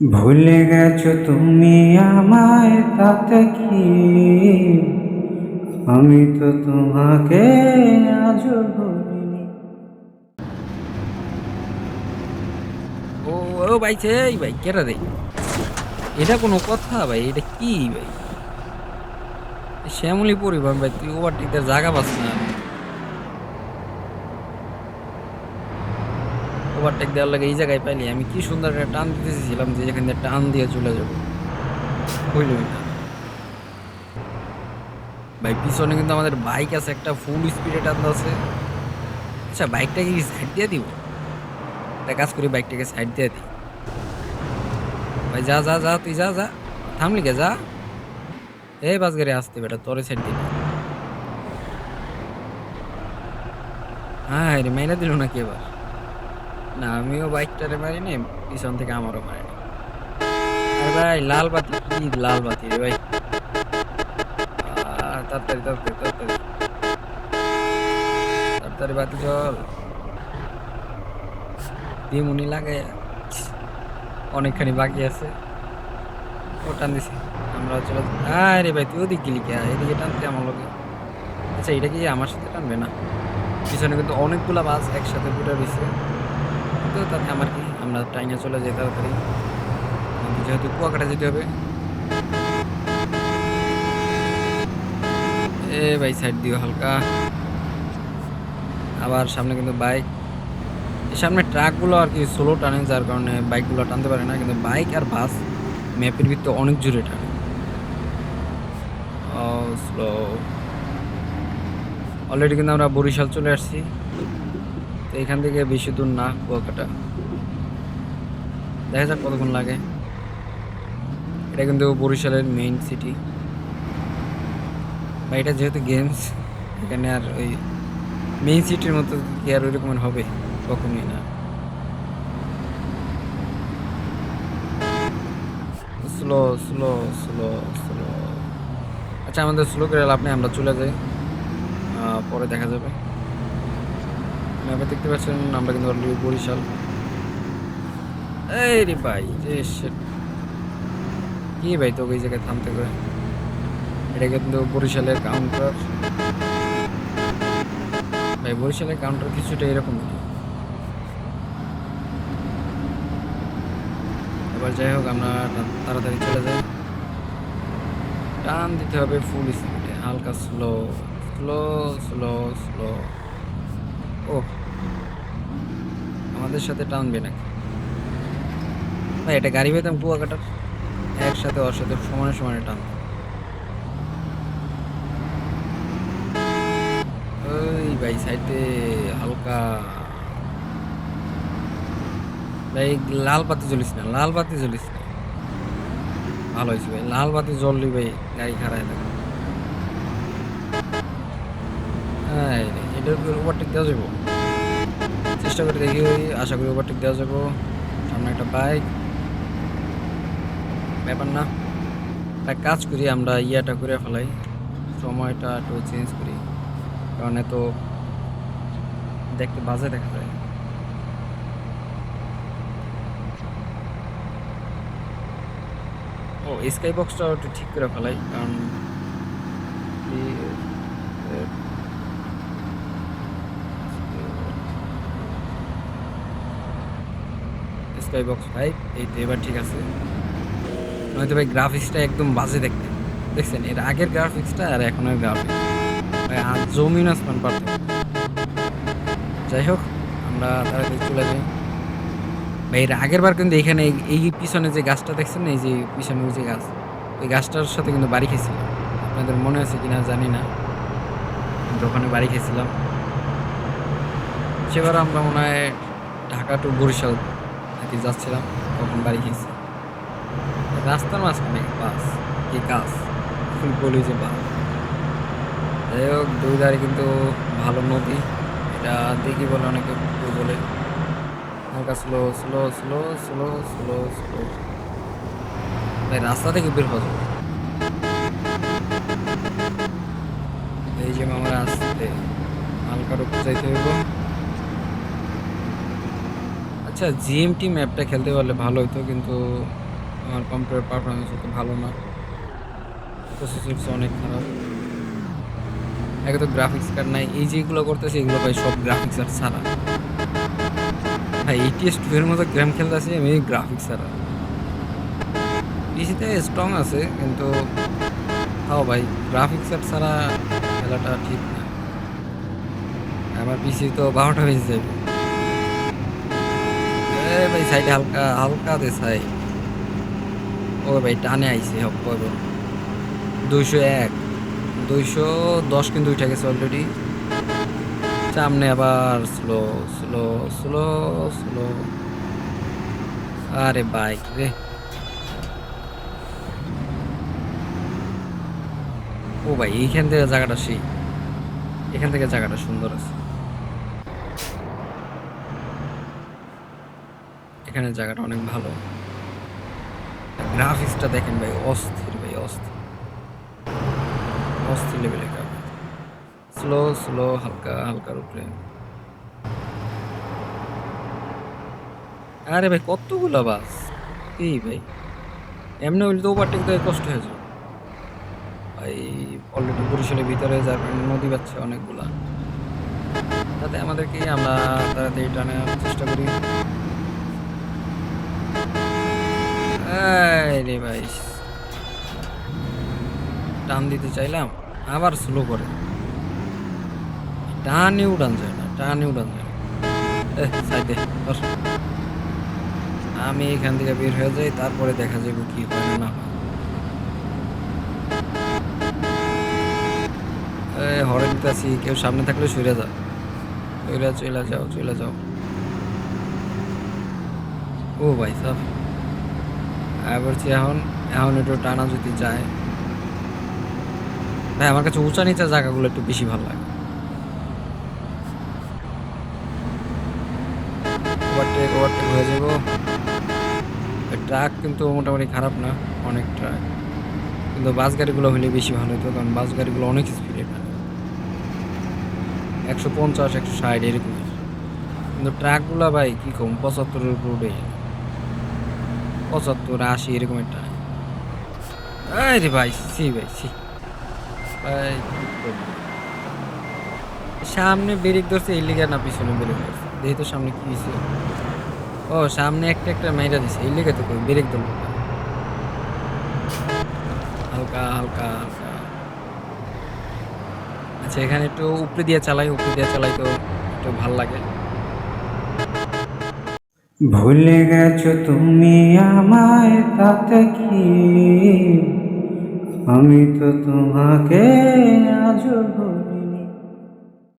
ভুলে গেছো তুমি আমায় তাতে কি? আমি তো তোমাকে আজও ভুলিনি। ও ও ভাই, সেই ভাই কেটা রে? এটা কোনো কথা ভাই, এটা কি ভাই? শ্যামলি পরিবহন ভাই, তুই ওভারটেকের জায়গা পাস না। ওভারটেক দেওয়ার লাগে এই জায়গায় পাইলি। আমি কি সুন্দর একটা টান দিতেছিলাম যে দিয়ে টান দিয়ে চলে যাব। না। ভাই, পিছনে কিন্তু আমাদের বাইক আছে, একটা ফুল স্পিডে টান আছে। আচ্ছা বাইকটাকে কি সাইড দিয়ে দিব? একটা কাজ করি, বাইকটাকে সাইড দিয়ে দিই। ভাই, যা যা যা, তুই যা যা। থামলি কে, যা। এই বাস গাড়ি আসতে বেটা, তোরে সাইড দিবি হ্যাঁ রে মাইনা দিল নাকি এবার? না, আমিও বাইকটারে মারিনি, পিছন থেকে আমারও মারিনি। আরে ভাই, লাল বাতি, কি লাল বাতি রে ভাই। তাড়াতাড়ি তাড়াতাড়ি তাড়াতাড়ি। তাড়াতাড়ি বাতি চল দিমুনি লাগে অনেকখানি বাকি আছে। ও টান দিছি আমরা চলে আরে ভাই, তুই ওদিক গেলি কে এদিকে টানতে আমার লোকে আচ্ছা এটা কি আমার সাথে টানবে না? পিছনে কিন্তু অনেকগুলা বাস একসাথে ঘুরে রয়েছে তো তাতে আমার কি? আমরা টাইনে চলে যেতে পারি যেহেতু কুয়াকাটা যেতে হবে। এ ভাই সাইড দিও হালকা। আবার সামনে কিন্তু বাইক সামনে ট্রাকগুলো আর কি স্লো টানে, যার কারণে বাইকগুলো টানতে পারে না। কিন্তু বাইক আর বাস ম্যাপের ভিতরে অনেক জোরে টানে। অলরেডি কিন্তু আমরা বরিশাল চলে আসছি। এখান থেকে বেশি দূর না কুয়াকাটা দেখা যাক কতক্ষণ লাগে। এটা কিন্তু বরিশালের মেইন সিটি বা এটা যেহেতু গেমস এখানে আর ওই মেইন সিটির মতো কি আর ওই রকমের হবে? কখনোই না। স্লো স্লো স্লো স্লো আচ্ছা আমাদের স্লো করে লাভ নেই আমরা চলে যাই। পরে দেখা যাবে। ম্যাপে দেখতে পাচ্ছেন, আমরা কিন্তু অলরেডি বরিশাল। এই রে ভাই কি ভাই তোকে এই জায়গায় থামতে করে? এটা কিন্তু বরিশালের কাউন্টার ভাই, বরিশালের কাউন্টার কিছুটা এরকম। এবার যাই হোক, আমরা তাড়াতাড়ি চলে যাই। টান দিতে হবে ফুল স্পিডে হালকা স্লো স্লো স্লো স্লো ও আমাদের সাথে টানবে নাকি? ভাই, এটা গাড়ি পেতাম কুয়াকাটার একসাথে ওর সাথে সমানে সমানে টান ওই ভাই, সাইডে হালকা। ভাই, লাল বাতি জ্বলিস না, লাল বাতি জ্বলিস না। ভালো হয়েছে ভাই, লাল বাতি জ্বললি ভাই, গাড়ি খারাপ থাকে হ্যাঁ এটার উপর ওভারটেক দেওয়া যাব? চেষ্টা করে দেখি আশা করি ওভারটেক দেওয়া যাব। সামনে একটা বাইক ব্যাপার না। একটা কাজ করি, আমরা ইয়াটা করে ফেলাই। সময়টা একটু চেঞ্জ করি। কারণ এত দেখতে বাজে দেখা যায়। ও স্কাই বক্সটাও একটু ঠিক করে ফেলাই। কারণ স্কাই বক্স ফাইভ এই তো এবার ঠিক আছে। নয়তো ভাই গ্রাফিক্সটা একদম বাজে দেখতে। দেখছেন? এর আগের গ্রাফিক্সটা আর এখনের গ্রাফিক্স ভাই, আর জমিন আসমান পার্থক্য। যাই হোক, আমরা তাড়াতাড়ি চলে যাই। ভাই, এর আগের বার কিন্তু এখানে এই- পিছনে যে গাছটা দেখছেন এই যে পিছনে যে গাছ। ওই গাছটার সাথে কিন্তু বাড়ি খেয়েছিলাম। আপনাদের মনে আছে কিনা জানি না। ওখানে বাড়ি খেয়েছিলাম। সেবার আমরা মনে হয় ঢাকা টু বরিশাল আর কি যাচ্ছিলাম, তখন বাড়ি খেয়েছি রাস্তার মাঝখানে বাস কি কাজ ফুল বলি যে বাস যাই হোক, দুই ধারে কিন্তু ভালো নদী, এটা দেখি বলে অনেকে বলে। হালকা slow slow slow slow slow slow ভাই, রাস্তা থেকে বের হওয়া এই যে আমার আসতে হালকার উপর যাইতে হইব। আচ্ছা জিএমটি ম্যাপটা খেলতে পারলে ভালো হতো কিন্তু আমার কম্পিউটার পারফরমেন্স অত ভালো না। প্রসেসর অনেক খারাপ। একে তো গ্রাফিক্স কার্ড নাই, এই যেগুলো করতেছে, এগুলো ভাই সব গ্রাফিক্স আর ছাড়া। ভাই এইটিএস টু এর মতো গেম খেলতেছি আমি গ্রাফিক্স ছাড়া। পিসিতে স্ট্রং আছে, কিন্তু তাও ভাই গ্রাফিক্স আর ছাড়া খেলাটা ঠিক না। আমার পিসি তো বারোটা বেজে যাবে। ভাই সাইডে হালকা হালকা দে সাই। ও ভাই, টানে আইছে, হক করব দুইশো এক, দুইশো দশ কিন্তু উঠে গেছে অলরেডি সামনে আবার স্লো স্লো স্লো স্লো আরে বাইক রে। ও ভাই, এইখান থেকে জায়গাটা সেই এখান থেকে জায়গাটা সুন্দর আছে। এখানে জায়গাটা অনেক ভালো। গ্রাফিক্সটা দেখেন ভাই, অস্থির ভাই, অস্থির। অস্থির লেভেলের গ্রাফিক্স স্লো স্লো হালকা হালকার উপরে আরে ভাই, কতগুলো বাস? এই ভাই। এমনি হইলে তো ওভারটেক দেওয়া কষ্ট হয়ে যাবে। ভাই অলরেডি বরিশালের ভিতরে যার কারণে নদী পাচ্ছে অনেকগুলা। তাতে আমাদেরকে আমরা তাড়াতাড়ি টানে আনার চেষ্টা করি এই রে ভাই। টান দিতে চাইলাম, আবার স্লো করে। টানে উড়ান যায় না, টানে উড়ান যায় সাইডে আমি এখান থেকে বের হয়ে যাই, তারপরে দেখা যাবে কি হয় না না হয়। এই হরে দিতেছি, কেউ সামনে থাকলে সরে যা। সরে চলে যাও চলে যাও। ও ভাই সাহ আমি বলছি, এখন এখন একটু টানা যদি যায়। ভাই, আমার কাছে উঁচা নিচা জায়গাগুলো একটু বেশি ভালো লাগে। ট্রাক কিন্তু মোটামুটি খারাপ না, অনেক ট্রাক কিন্তু বাস গাড়িগুলো হলে বেশি ভালো হতো, কারণ বাস গাড়িগুলো অনেক স্পিডে একশো পঞ্চাশ, একশো ষাট, এরকম। কিন্তু ট্রাকগুলো ভাই, কী কম? পঁচাত্তরের উপর। পঁচাত্তর, আশি, এরকম একটা। এই রে ভাই, সি ভাই, সি। সামনে ব্রেক ধরছে, এই লিগা না পিছনে ব্রেক ধরছে। দেখি তো সামনে কি হয়েছে? ও, সামনে একটা একটা মাইরা দিছে, এই লিগা তো কই, ব্রেক ধরলো। হালকা হালকা হালকা। আচ্ছা এখানে একটু উপরে দিয়ে চালাই, উপরে দিয়ে চালাই তো একটু ভালো লাগে। ভুলে গেছো তুমি আমায় তাতে কি? আমি তো তোমাকে